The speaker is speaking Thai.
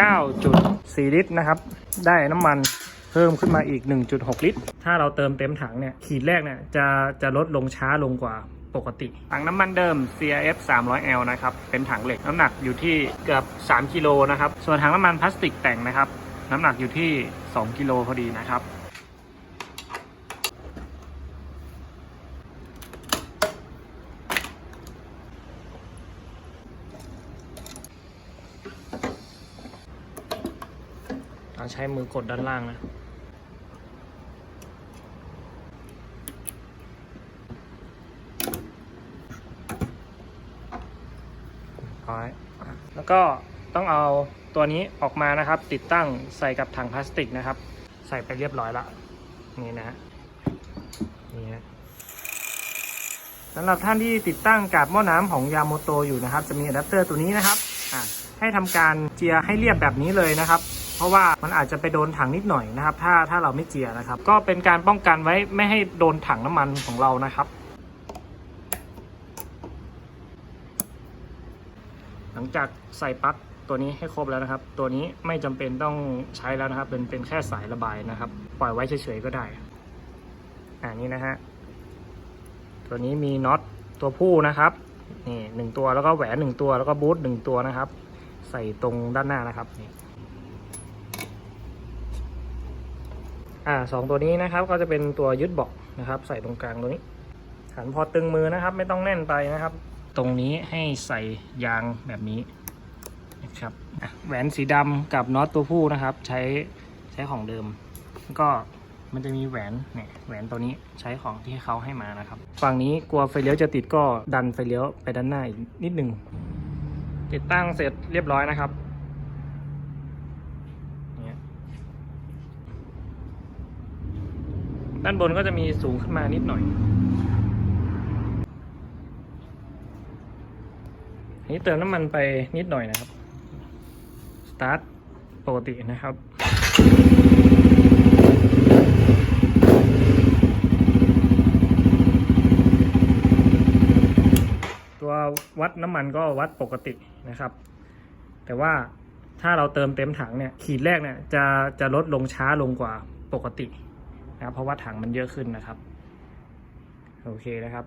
9.4 ลิตรนะครับ ได้น้ำมันเพิ่มขึ้นมาอีก 1.6 ลิตร ถ้าเราเติมเต็มถังเนี่ย ขีดแรกเนี่ยจะจะลดลงช้าลงกว่าปกติ ถังน้ำมันเดิม CRF 300L นะครับ เป็นถังเหล็กน้ำหนักอยู่ที่เกือบ 3 กิโลนะครับ ส่วนถังน้ำมันพลาสติกแต่งนะครับ น้ำหนักอยู่ที่ 2 กิโลพอดีนะครับ เราใช้มือกดด้านล่างนะร้อยแล้วก็ต้องเอาตัวนี้ออกมานะครับ ติดตั้งใส่กับถังพลาสติกนะครับ ใส่ไปเรียบร้อยละนี่นะนี่ฮะสำหรับท่านที่ติดตั้งกาบหม้อน้ำของยาโมโตอยู่นะครับ จะมีอะแดปเตอร์ตัวนี้นะครับให้ทำการเจียให้เรียบแบบนี้เลยนะครับ ราะว่ามันอาจจะไปโดนถังนิดหน่อยนะครับ ถ้าถ้าเราไม่เจียนะครับ ก็เป็นการป้องกันไว้ไม่ให้โดนถังน้ำมันของเรานะครับ หลังจากใส่ปลั๊กตัวนี้ให้ครบแล้วนะครับ ตัวนี้ไม่จำเป็นต้องใช้แล้วนะครับ เป็นเป็นแค่สายระบายนะครับ ปล่อยไว้เฉยๆก็ได้อ่านี่นะฮะตัวนี้มีน็อตตัวผู้นะครับนี่หนึ่งตัวแล้วก็แหวนหนึ่งตัวแล้วก็บูทหนึ่งตัวนะครับ ใส่ตรงด้านหน้านะครับนี่ อ่าสองตัวนี้นะครับก็จะเป็นตัวยึดเบาะนะครับ ใส่ตรงกลางตัวนี้หันพอตึงมือนะครับ ไม่ต้องแน่นไปนะครับ ตรงนี้ให้ใส่ยางแบบนี้นะครับแหวนสีดำกับน็อตตัวผู้นะครับ ใช้ใช้ของเดิม ก็มันจะมีแหวนเนี่ยแหวนตัวนี้ใช้ของที่เขาให้มานะครับ ฝั่งนี้กลัวไฟเลี้ยวจะติดก็ดันไฟเลี้ยวไปด้านหน้าอีกนิดหนึ่งติดตั้งเสร็จเรียบร้อยนะครับเนี่ย ด้านบนก็จะมีสูงขึ้นมานิดหน่อยนนี้เติมน้ำมันไปนิดหน่อยนะครับ สตาร์ทปกตินะครับตัววัดน้ำมันก็วัดปกตินะครับ แต่ว่าถ้าเราเติมเต็มถังเนี่ยขีดแรกเนี่ยจะจะลดลงช้าลงกว่าปกติ นะครับ เพราะว่าถังมันเยอะขึ้นนะครับ โอเคนะครับ